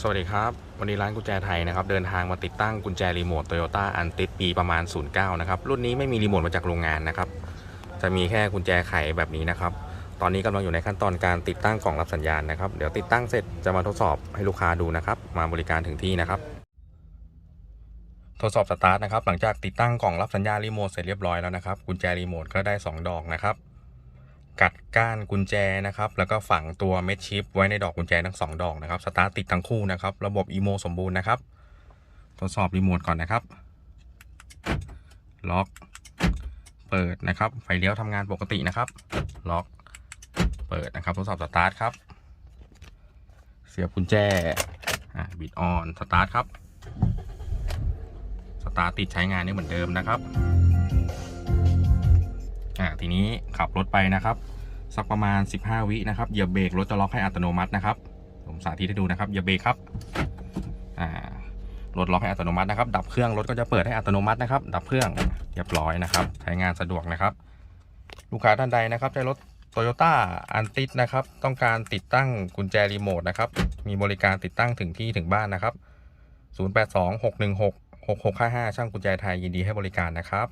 สวัสดีครับ วันนี้ร้านกุญแจไทยนะครับ เดินทางมาติดตั้งกุญแจรีโมทโตโยต้าอันติดปีประมาณ 09 นะครับ รุ่นนี้ไม่มีรีโมทมาจากโรงงานนะครับ จะมีแค่กุญแจไขแบบนี้นะครับ ตอนนี้กำลังอยู่ในขั้นตอนการติดตั้งกล่องรับสัญญาณนะครับ เดี๋ยวติดตั้งเสร็จจะมาทดสอบให้ลูกค้าดูนะครับ มาบริการถึงที่นะครับ ทดสอบสตาร์ทนะครับ หลังจากติดตั้งกล่องรับสัญญาณรีโมทเสร็จเรียบร้อยแล้วนะครับ กุญแจรีโมทก็ได้ 2 ดอกนะครับ ก้านกุญแจนะครับ แล้วก็ฝังตัวเม็ดชิปไว้ในดอกกุญแจทั้งสองดอกนะครับ สตาร์ทติดทั้งคู่นะครับ ระบบอีโมสมบูรณ์นะครับ ทดสอบรีโมทก่อนนะครับ ล็อก เปิดนะครับ ไฟเลี้ยวทำงานปกตินะครับ ล็อก เปิดนะครับ ทดสอบสตาร์ทครับ เสียบกุญแจ บิดออน สตาร์ทครับ สตาร์ทติดใช้งานได้เหมือนเดิมนะครับ อ่า ทีนี้ขับรถไปนะครับ สักประมาณ 15 วินะครับเหยียบเบรกรถจะล็อกให้อัตโนมัตินะครับผมสาธิตให้ดูนะครับเหยียบเบรกครับอ่ารถล็อกให้อัตโนมัตินะครับ ดับเครื่องรถก็จะเปิดให้อัตโนมัตินะครับ ดับเครื่องเรียบร้อยนะครับ ใช้งานสะดวกนะครับ ลูกค้าท่านใดนะครับใช้รถโตโยต้าอันติดนะครับ ต้องการติดตั้งกุญแจรีโมทนะครับ มีบริการติดตั้งถึงที่ถึงบ้านนะครับ 0826166655 ช่างกุญแจไทยยินดีให้บริการนะครับ